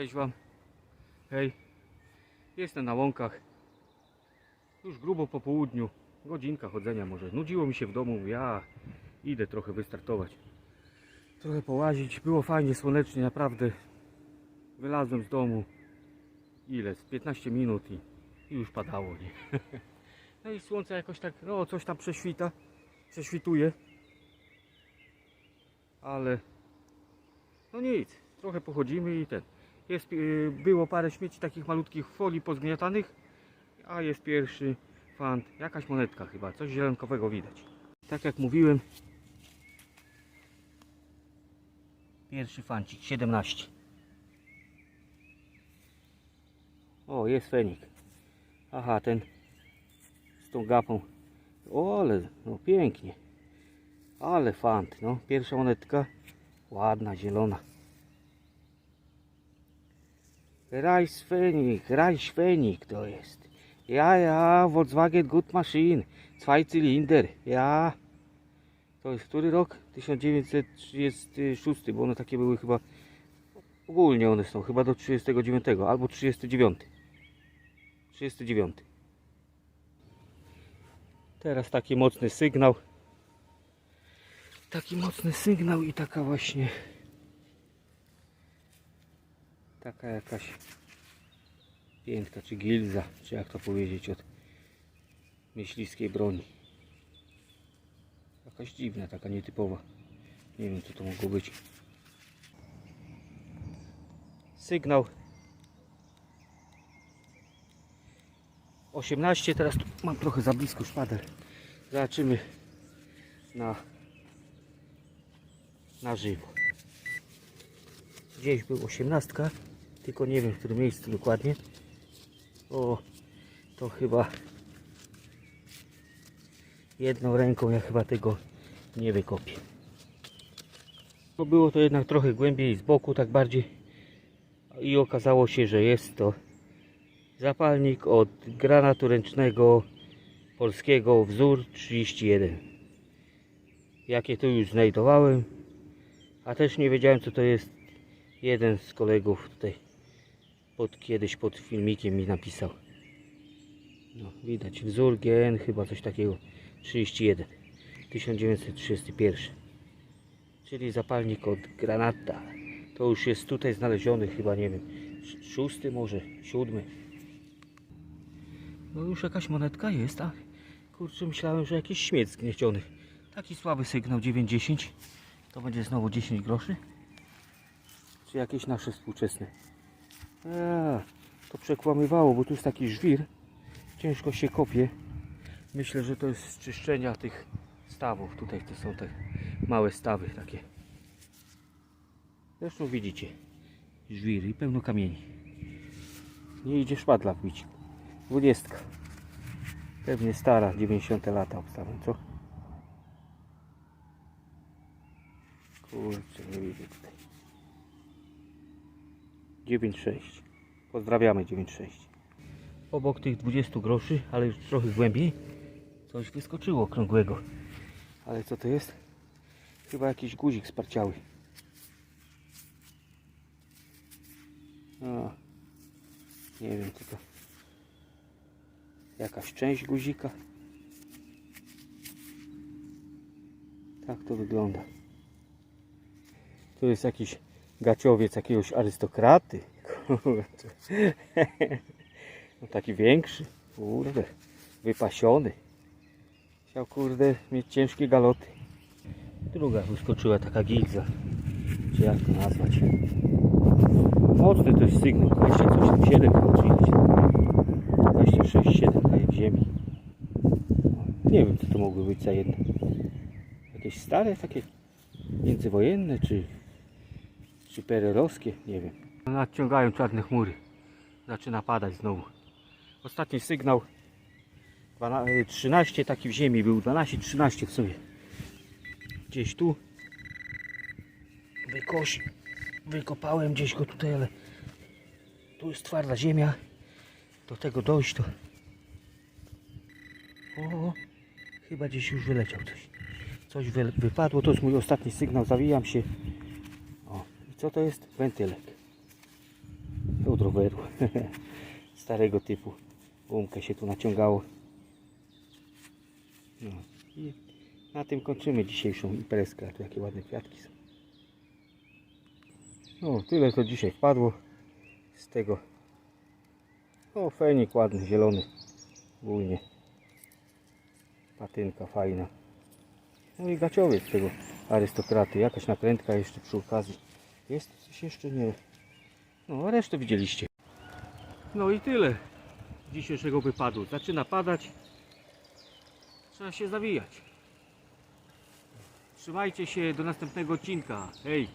Cześć Wam. Hej. Jestem na łąkach. Już grubo po południu. Godzinka chodzenia może. Nudziło mi się w domu. Ja idę trochę wystartować. Trochę połazić. Było fajnie, słonecznie, naprawdę. Wylazłem z domu. Ile? Z 15 minut i, i już padało, nie? No i słońce jakoś tak, no coś tam prześwita. Prześwituje. Ale no nic, trochę pochodzimy i ten. Jest, yy, było parę śmieci takich malutkich folii pozgniatanych, a jest pierwszy fant, jakaś monetka chyba, coś zielenkowego widać. Tak jak mówiłem, pierwszy fancik, 17. O, jest fenik. Aha, ten z tą gapą. O, ale no pięknie. Ale fant, no. Pierwsza monetka. Ładna, zielona. Reichsfenig, Reichsfenig to jest. Ja, ja, Volkswagen Good Machine. Zwei Zylinder, ja. To jest który rok? 1936, bo one takie były chyba, ogólnie one są, chyba do 39 albo 39. 39. Teraz taki mocny sygnał. Taki mocny sygnał i taka właśnie taka jakaś piętka czy gilza, czy jak to powiedzieć od myśliwskiej broni. Jakaś dziwna, taka nietypowa. Nie wiem co to mogło być. Sygnał 18, teraz tu mam trochę za blisko szpader. Zobaczymy na na żywo. Gdzieś był 18, tylko nie wiem w którym miejscu dokładnie. O, to chyba jedną ręką ja chyba tego nie wykopię. No było to jednak trochę głębiej z boku, tak bardziej i okazało się, że jest to zapalnik od granatu ręcznego polskiego wzór 31 jakie tu już znajdowałem a też nie wiedziałem co to jest jeden z kolegów tutaj pod, kiedyś pod filmikiem mi napisał. No, widać wzór GN chyba coś takiego. 31 1931 czyli zapalnik od granata. To już jest tutaj znaleziony chyba nie wiem sz- szósty może siódmy. No już jakaś monetka jest a kurczę myślałem że jakiś śmieć zgnieciony. Taki słaby sygnał 9-10 to będzie znowu 10 groszy? Czy jakieś nasze współczesne a, to przekłamywało bo tu jest taki żwir. Ciężko się kopie. Myślę że to jest z czyszczenia tych stawów. Tutaj to są te małe stawy takie. Zresztą widzicie żwir i pełno kamieni. Nie idzie szpadla wbić. Dwudziestka. Pewnie stara 90 lata obstawiam co? Kurczę nie widzę tutaj 9,6 pozdrawiamy 9,6 obok tych 20 groszy ale już trochę głębiej coś wyskoczyło okrągłego. Ale co to jest? chyba jakiś guzik sparciały. O, nie wiem co to. Jakaś część guzika. Tak to wygląda. Tu jest jakiś gaciowiec jakiegoś arystokraty. Kurczę. no taki większy kurde wypasiony. Chciał kurde mieć ciężkie galoty. Druga wyskoczyła taka gilza. Czy jak to nazwać? Mocny to jest sygnał. 20 coś tam 7 chyba czy ileś 26 7 daje w ziemi nie wiem co to mogły być za jedno. Jakieś stare takie międzywojenne czy czy pererowskie, nie wiem. Nadciągają czarne chmury. Zaczyna padać znowu. Ostatni sygnał 12, 13 taki w ziemi był, 12-13 w sumie. Gdzieś tu wykosi, wykopałem gdzieś go tutaj, ale tu jest twarda ziemia. Do tego dojść to... O, chyba gdzieś już wyleciał coś. Coś wy, wypadło, to jest mój ostatni sygnał, zawijam się. Co to jest? Wentylek. od roweru. Starego typu. Gumkę się tu naciągało. No i na tym kończymy dzisiejszą imprezkę. Tu jakie ładne kwiatki są. No, tyle to dzisiaj wpadło z tego. O, fenik ładny, zielony. Bujnie. Patynka fajna. No i gaciowiec tego arystokraty. Jakaś nakrętka jeszcze przy okazji. Jest coś jeszcze? Nie. No, resztę widzieliście. No i tyle dzisiejszego wypadu. Zaczyna padać. Trzeba się zawijać. Trzymajcie się do następnego odcinka. Hej!